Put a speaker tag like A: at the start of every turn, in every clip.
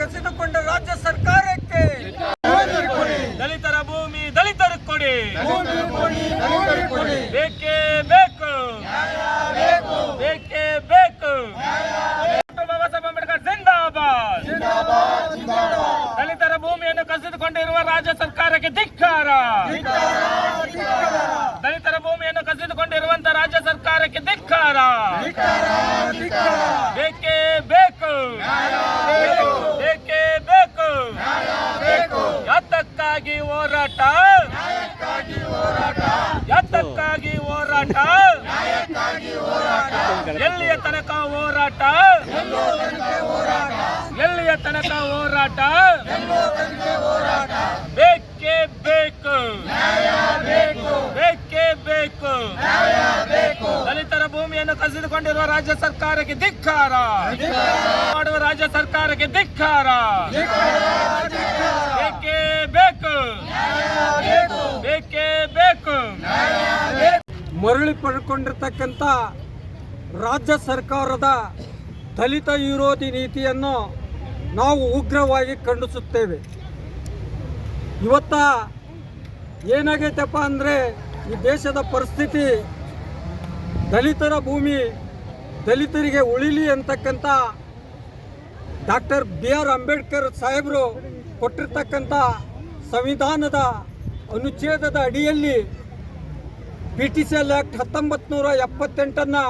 A: ಕಸಿದುಕೊಂಡ ರಾಜ್ಯ ಸರ್ಕಾರಕ್ಕೆ.
B: ದಲಿತರ ಭೂಮಿ ದಲಿತರಿಗೆ ಕೊಡಿ.
A: ಬೇಕೇ ಬೇಕು. ಬೇಕೇ ಬೇಕು. ಬಾಬಾ ಸಾಹೇಬ್ ಅಂಬೇಡ್ಕರ್ ಜಿಂದಾಬಾದ್. ದಲಿತರ ಭೂಮಿಯನ್ನು ಕಸಿದುಕೊಂಡಿರುವ ರಾಜ್ಯ ಸರ್ಕಾರಕ್ಕೆ ಧಿಕ್ಕಾರ. ದಲಿತರ ಭೂಮಿಯನ್ನು ಕಸಿದುಕೊಂಡಿರುವಂತ ರಾಜ್ಯ ಸರ್ಕಾರಕ್ಕೆ ಧಿಕ್ಕಾರ. ಬೇಕೇ ಬೇಕು. ಯಾತಕ್ಕಾಗಿ ಹೋರಾಟ.
B: ಎತ್ತಕ್ಕಾಗಿ ಹೋರಾಟ.
A: ಎಲ್ಲಿಯ ತನಕ ಹೋರಾಟ. ಎಲ್ಲಿಯ ತನಕ ಹೋರಾಟ. ಬೇಕೇ ಬೇಕು.
B: ಬೇಕು.
A: ಬೇಕೇ ದಲಿತರ ಭೂಮಿಯನ್ನು ಕಸಿದುಕೊಂಡಿರುವ ರಾಜ್ಯ ಸರ್ಕಾರಕ್ಕೆ ಧಿಕ್ಕಾರ. ಮಾಡುವ ರಾಜ್ಯ ಸರ್ಕಾರಕ್ಕೆ ಧಿಕ್ಕಾರ ಬೇಕೇ ಬೇಕು
B: ಬೇಕು
A: ಬೇಕೇ.
C: ಮರಳಿ ಪಡ್ಕೊಂಡಿರ್ತಕ್ಕಂಥ ರಾಜ್ಯ ಸರ್ಕಾರದ ದಲಿತ ವಿರೋಧಿ ನೀತಿಯನ್ನು ನಾವು ಉಗ್ರವಾಗಿ ಖಂಡಿಸುತ್ತೇವೆ. ಇವತ್ತ ಏನಾಗೈತಪ್ಪ ಅಂದರೆ ಈ ದೇಶದ ಪರಿಸ್ಥಿತಿ ದಲಿತರ ಭೂಮಿ ದಲಿತರಿಗೆ ಉಳಿಲಿ ಅಂತಕ್ಕಂಥ ಡಾಕ್ಟರ್ ಬಿ ಆರ್ ಅಂಬೇಡ್ಕರ್ ಸಾಹೇಬರು ಕೊಟ್ಟಿರ್ತಕ್ಕಂಥ ಸಂವಿಧಾನದ ಅನುಚ್ಛೇದದ ಅಡಿಯಲ್ಲಿ P T C L act ಹತ್ತೊಂಬತ್ತು ನೂರ ಎಪ್ಪತ್ತೆಂಟನ್ನು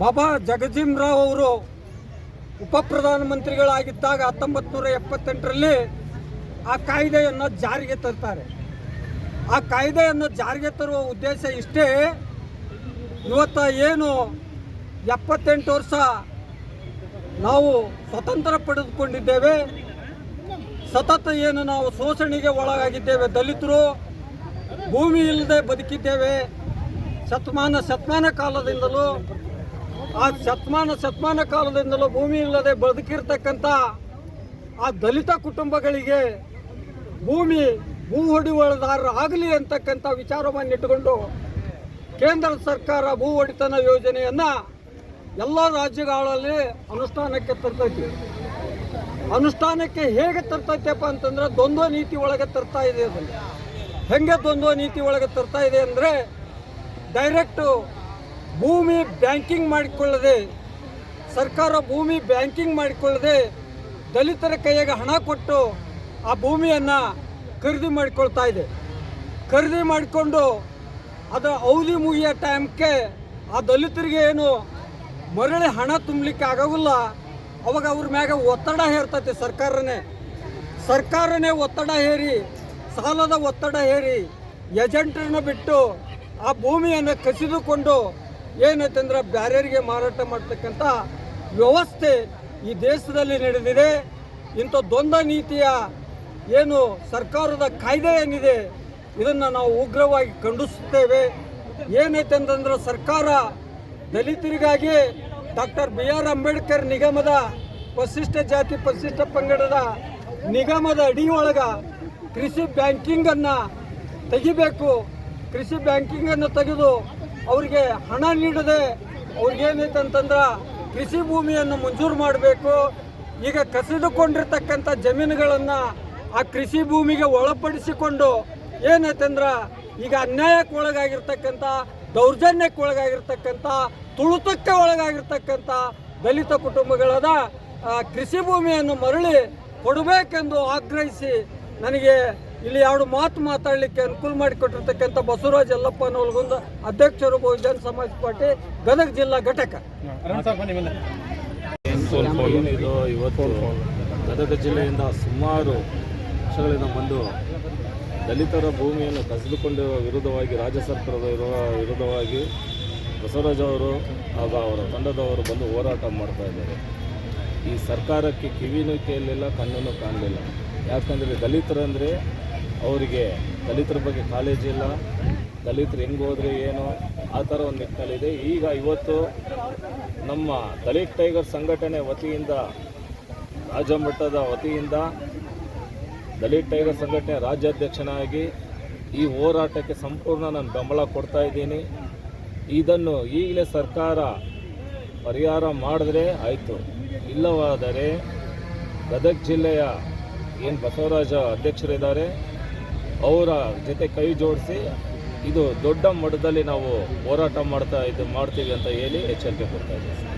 C: ಬಾಬಾ ಜಗಜೀಮ್ ರಾವ್ ಅವರು ಉಪ ಪ್ರಧಾನಮಂತ್ರಿಗಳಾಗಿದ್ದಾಗ ಹತ್ತೊಂಬತ್ತು ನೂರ ಎಪ್ಪತ್ತೆಂಟರಲ್ಲಿ ಆ ಕಾಯ್ದೆಯನ್ನು ಜಾರಿಗೆ ತರ್ತಾರೆ. ಆ ಕಾಯ್ದೆಯನ್ನು ಜಾರಿಗೆ ತರುವ ಉದ್ದೇಶ ಇಷ್ಟೇ ಇವತ್ತ ಏನು ಎಪ್ಪತ್ತೆಂಟು ವರ್ಷ ನಾವು ಸ್ವತಂತ್ರ ಪಡೆದುಕೊಂಡಿದ್ದೇವೆ. ಸತತ ಏನು ನಾವು ಶೋಷಣೆಗೆ ಒಳಗಾಗಿದ್ದೇವೆ, ದಲಿತರು ಭೂಮಿ ಇಲ್ಲದೆ ಬದುಕಿದ್ದೇವೆ. ಶತಮಾನ ಶತಮಾನ ಕಾಲದಿಂದಲೂ, ಆ ಶತಮಾನ ಶತಮಾನ ಕಾಲದಿಂದಲೂ ಭೂಮಿ ಇಲ್ಲದೆ ಬದುಕಿರ್ತಕ್ಕಂಥ ಆ ದಲಿತ ಕುಟುಂಬಗಳಿಗೆ ಭೂಮಿ, ಭೂ ಹೊಡೆವಳದಾರರು ಆಗಲಿ ಅಂತಕ್ಕಂಥ ವಿಚಾರವನ್ನು ಇಟ್ಟುಕೊಂಡು ಕೇಂದ್ರ ಸರ್ಕಾರ ಭೂ ಒಡೆತನ ಯೋಜನೆಯನ್ನು ಎಲ್ಲ ರಾಜ್ಯಗಳಲ್ಲಿ ಅನುಷ್ಠಾನಕ್ಕೆ ತರ್ತೈತಿ ಅನುಷ್ಠಾನಕ್ಕೆ ಹೇಗೆ ತರ್ತೈತೆಪ್ಪ ಅಂತಂದ್ರೆ ದ್ವಂದ್ವ ನೀತಿ ಒಳಗೆ ತರ್ತಾ ಇದೆ ಅದನ್ನು. ಹೆಂಗೆ ದ್ವಂದ್ವ ನೀತಿ ಒಳಗೆ ತರ್ತಾ ಇದೆ ಅಂದರೆ ಡೈರೆಕ್ಟು ಭೂಮಿ ಬ್ಯಾಂಕಿಂಗ್ ಮಾಡಿಕೊಳ್ಳದೆ, ಸರ್ಕಾರ ಭೂಮಿ ಬ್ಯಾಂಕಿಂಗ್ ಮಾಡಿಕೊಳ್ಳದೆ ದಲಿತರ ಕೈಯಾಗ ಹಣ ಕೊಟ್ಟು ಆ ಭೂಮಿಯನ್ನು ಖರೀದಿ ಮಾಡಿಕೊಳ್ತಾ ಇದೆ. ಖರೀದಿ ಮಾಡಿಕೊಂಡು ಅದರ ಅವಧಿ ಮುಗಿಯೋ ಟೈಮ್ಗೆ ಆ ದಲಿತರಿಗೆ ಏನು ಮರಳಿ ಹಣ ತುಂಬಲಿಕ್ಕೆ ಆಗೋಲ್ಲ ಅವಾಗ ಅವ್ರ ಮ್ಯಾಗ ಒತ್ತಡ ಹೇರ್ತೈತಿ ಸರ್ಕಾರನೇ. ಸರ್ಕಾರನೇ ಒತ್ತಡ ಹೇರಿ, ಸಾಲದ ಒತ್ತಡ ಹೇರಿ, ಏಜೆಂಟರನ್ನ ಬಿಟ್ಟು ಆ ಭೂಮಿಯನ್ನು ಕಸಿದುಕೊಂಡು ಏನೈತಂದ್ರೆ ಬ್ಯಾರ್ಯರಿಗೆ ಮಾರಾಟ ಮಾಡ್ತಕ್ಕಂಥ ವ್ಯವಸ್ಥೆ ಈ ದೇಶದಲ್ಲಿ ನಡೆದಿದೆ. ಇಂಥ ದ್ವಂದ್ವ ನೀತಿಯ ಏನು ಸರ್ಕಾರದ ಕಾಯ್ದೆ ಏನಿದೆ, ಇದನ್ನು ನಾವು ಉಗ್ರವಾಗಿ ಖಂಡಿಸುತ್ತೇವೆ. ಏನೈತೆ ಅಂತಂದ್ರೆ ಸರ್ಕಾರ ದಲಿತರಿಗಾಗಿ ಡಾಕ್ಟರ್ ಬಿ ಆರ್ ಅಂಬೇಡ್ಕರ್ ನಿಗಮದ ಪರಿಶಿಷ್ಟ ಜಾತಿ ಪರಿಶಿಷ್ಟ ಪಂಗಡದ ನಿಗಮದ ಅಡಿಯೊಳಗ ಕೃಷಿ ಬ್ಯಾಂಕಿಂಗನ್ನು ತೆಗಿಬೇಕು. ಕೃಷಿ ಬ್ಯಾಂಕಿಂಗನ್ನು ತೆಗೆದು ಅವರಿಗೆ ಹಣ ನೀಡದೆ ಅವ್ರಿಗೇನೈತೆ ಅಂತಂದ್ರೆ ಕೃಷಿ ಭೂಮಿಯನ್ನು ಮಂಜೂರು ಮಾಡಬೇಕು. ಈಗ ಕಸಿದುಕೊಂಡಿರ್ತಕ್ಕಂಥ ಜಮೀನುಗಳನ್ನು ಆ ಕೃಷಿ ಭೂಮಿಗೆ ಒಳಪಡಿಸಿಕೊಂಡು ಏನೈತಂದ್ರೆ ಈಗ ಅನ್ಯಾಯಕ್ಕೆ ಒಳಗಾಗಿರ್ತಕ್ಕಂಥ, ದೌರ್ಜನ್ಯಕ್ಕೆ ಒಳಗಾಗಿರ್ತಕ್ಕಂಥ ತುಳಿತಕ್ಕೆ ಒಳಗಾಗಿರ್ತಕ್ಕಂಥ ದಲಿತ ಕುಟುಂಬಗಳದ ಕೃಷಿ ಭೂಮಿಯನ್ನು ಮರಳಿ ಕೊಡಬೇಕೆಂದು ಆಗ್ರಹಿಸಿ ನನಗೆ ಇಲ್ಲಿ ಎರಡು ಮಾತು ಮಾತಾಡಲಿಕ್ಕೆ ಅನುಕೂಲ ಮಾಡಿಕೊಟ್ಟಿರ್ತಕ್ಕಂಥ ಬಸವರಾಜ್ ಯಲ್ಲಪ್ಪ ನವಲಗುಂದ ಅಧ್ಯಕ್ಷರು ಬಹುಜನ ಸಮಾಜ ಪಾರ್ಟಿ ಗದಗ ಜಿಲ್ಲಾ ಘಟಕ.
D: ಇವತ್ತು ಗದಗ ಜಿಲ್ಲೆಯಿಂದ ಸುಮಾರು ವರ್ಷಗಳಿಂದ ಬಂದು ದಲಿತರ ಭೂಮಿಯನ್ನು ಕಸಿದುಕೊಂಡಿರುವ ವಿರುದ್ಧವಾಗಿ ರಾಜ್ಯ ಸರ್ಕಾರದ ವಿರೋ- ವಿರುದ್ಧವಾಗಿ ಬಸವರಾಜ್ ಅವರು ಹಾಗೂ ಅವರ ತಂಡದವರು ಬಂದು ಹೋರಾಟ ಮಾಡ್ತಾ ಇದ್ದಾರೆ. ಈ ಸರ್ಕಾರಕ್ಕೆ ಕಿವಿನೂ ಕೇಳಲಿಲ್ಲ ಕಣ್ಣನ್ನು ಕಾಣಲಿಲ್ಲ. ಯಾಕಂದರೆ ದಲಿತರಂದರೆ ಅವರಿಗೆ ದಲಿತರ ಬಗ್ಗೆ ಕಾಲೇಜಿಲ್ಲ ದಲಿತರು ಹೆಂಗೆ ಹೋದರೆ ಏನು? ಆ ಥರ ಒಂದು ನಿಟ್ಟಿನಲ್ಲಿದೆ. ಈಗ ಇವತ್ತು ನಮ್ಮ ದಲಿತ್ ಟೈಗರ್ ಸಂಘಟನೆ ವತಿಯಿಂದ ರಾಜ್ಯ ಮಟ್ಟದ ವತಿಯಿಂದ ದಲಿತ್ ಟೈಗರ್ ಸಂಘಟನೆ ರಾಜ್ಯಾಧ್ಯಕ್ಷನಾಗಿ ಈ ಹೋರಾಟಕ್ಕೆ ಸಂಪೂರ್ಣ ನಾನು ಬೆಂಬಲ ಕೊಡ್ತಾ ಇದ್ದೀನಿ. ಇದನ್ನು ಈಗಲೇ ಸರ್ಕಾರ ಪರಿಹಾರ ಮಾಡಿದ್ರೆ ಆಯಿತು. ಇಲ್ಲವಾದರೆ ಗದಗ ಜಿಲ್ಲೆಯ ಏನು ಬಸವರಾಜ ಅಧ್ಯಕ್ಷರಿದ್ದಾರೆ. ಅವರ ಜೊತೆ ಕೈ ಜೋಡಿಸಿ ಇದು ದೊಡ್ಡ ಮಟ್ಟದಲ್ಲಿ ನಾವು ಹೋರಾಟ ಮಾಡ್ತಾ ಇದು ಮಾಡ್ತೀವಿ ಅಂತ ಹೇಳಿ ಎಚ್ಚರಿಕೆ ಕೊಡ್ತಾ ಇದ್ದೀವಿ